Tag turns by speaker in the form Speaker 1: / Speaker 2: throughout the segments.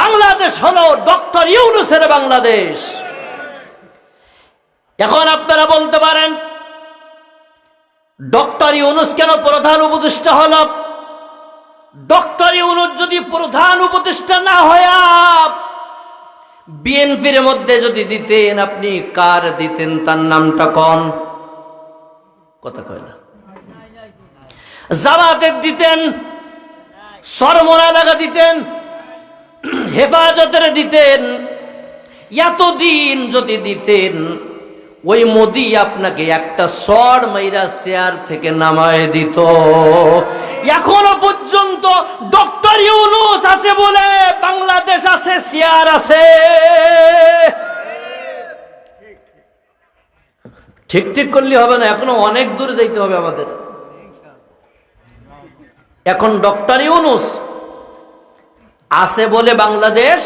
Speaker 1: বাংলাদেশ হলো ডক্টর ইউনুসের বাংলাদেশ। এখন আপনারা বলতে পারেন, ডক্টর ইউনুস কেন প্রধান উপদেষ্টা হল? ডক্টর ইউনুস যদি প্রধান উপদেষ্টা না হয়া, বিএনপির মধ্যে যদি দিতেন, আপনি কার দিতেন, তার নামটা কন? কথা কয় না। জামাতের দিতেন, সরমরা লাগা দিতেন হেফাজতের দিতেন, এতদিন যদি দিতেন, ওই মোদি আপনাকে একটা সর মাইরা চেয়ার থেকে নামায় দিত। এখনও পর্যন্ত ডক্টর ইউনুস আছে বলে বাংলাদেশ আছে, চেয়ার আছে। ঠিক ঠিক করলে হবে না, এখনও অনেক দূর যাইতে হবে আমাদের। এখন ডক্টর ইউনুস আছে বলে বাংলাদেশ?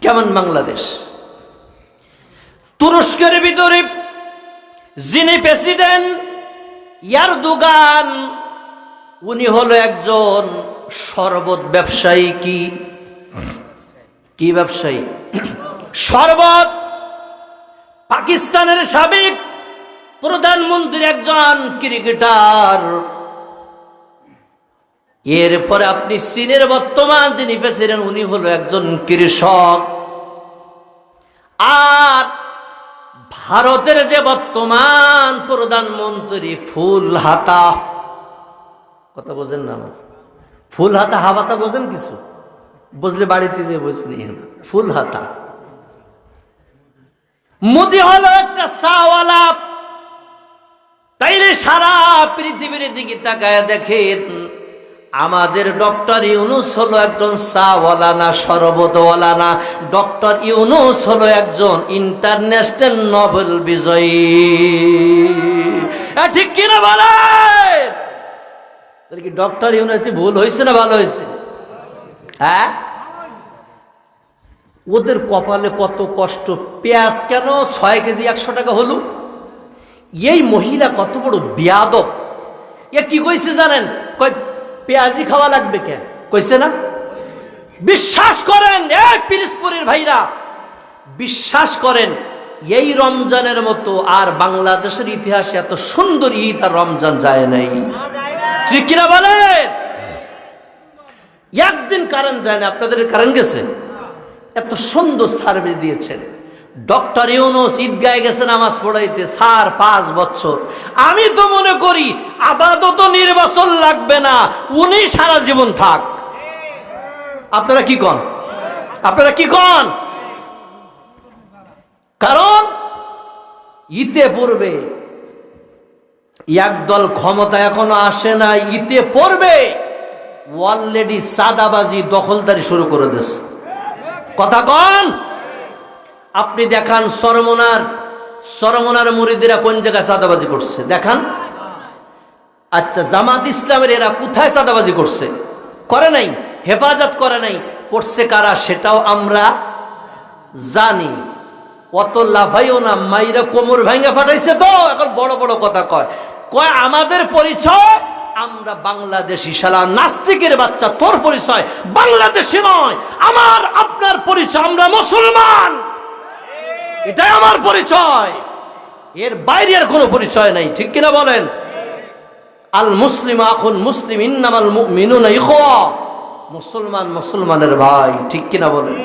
Speaker 1: কেমন বাংলাদেশ? তুরস্কের ভিতরে যিনি প্রেসিডেন্ট ইয়ার ইয়ারদুগান, উনি হলো একজন শরবত ব্যবসায়ী কি? কি ব্যবসায়ী? শরবত পাকিস্তানের সাবেক প্রধানমন্ত্রী একজন ক্রিকেটার। এরপরে আপনি চীনের বর্তমান যিনি প্রেসিডেন্ট, উনি হলো একজন কৃষক। আর ভারতের যে বর্তমান প্রধানমন্ত্রী ফুল হাতা কথা বোঝেন না? ফুল হাতা হাওয়াতা বোঝেন কিছু? বুঝলে বাড়িতে যে বুঝলি ফুল হাতা মোদি হলো একটা চাওয়ালা। তাইলে সারা পৃথিবীর দিকে তাকায় দেখেন আমাদের ডক্টর ইউনুস হলো একজন চাওয়ালা না শরবতওয়ালা না ডক্টর ইউনুস হলো একজন ইন্টারন্যাশনাল নোবেল বিজয়ী। ঠিক কিনা বলে কি ডক্টর ইউনুস ভুল হয়েছে না ভালো হয়েছে? হ্যাঁ? ওদের কপালে কত কষ্ট, পেঁয়াজ কেন ছয় কেজি একশো টাকা হলো? এই মহিলা কত বড় বিয়াদব। এ কি কইছে জানেন? কয় পেঁয়াজি খাওয়া লাগবে কে? কইছে না? বিশ্বাস করেন এই পিরিসপুরের ভাইরা, বিশ্বাস করেন, এই রমজানের মতো আর বাংলাদেশের ইতিহাসে এত সুন্দর ঈদ আর রমজান যায় নাই। ঠিক কিনা বলেন? একদিন কারেন্ট যায় না, আপনাদের কারেন্ট গেছে? এত সুন্দর সার্ভিস দিয়েছেন। ডক্টর ইউনুস ঈদগায় গেছে নামাজ পড়াইতে সার পাঁচ বছর। আমি তো মনে করি আপাতত নির্বাচন লাগবে না। উনি সারা জীবন থাক। আপনারা কি কন? আপনারা কি কন? কারণ ইতে পড়বে। একদল ক্ষমতা এখনও আসে না, ইতে পড়বে। অলরেডি সাদাবাজি দখলদারি শুরু করে দিয়েছে। কথা কন? আপনি দেখান সরমনার সরমনার মুরিদিরা কোন জায়গায় সাদাবাজি করছে? দেখান। আচ্ছা জামাত ইসলামের এরা কোথায় চাঁদাবাজি করছে? করে নাই? হেফাজত করে নাই? করছে কারা? সেটাও আমরা জানি। অত লাফাইও না, মাইরা কোমর ভাঙ্গা ফাটাইছে তো, এখন বড় বড় কথা কয়। কয়, আমাদের পরিচয়, আমরা বাংলাদেশি শালা নাস্তিকের বাচ্চা, তোর পরিচয় বাংলাদেশি নয়। আমার, আপনার পরিচয়, আমরা মুসলমান। এটাই আমার পরিচয়। এর বাইরে আর কোনো পরিচয় নাই, ঠিক কিনা বলেন? আল মুসলিম এখন মুসলিম ইন্নামাল মিনুন মুসলমান মুসলমানের ভাই ঠিক কিনা বলেন?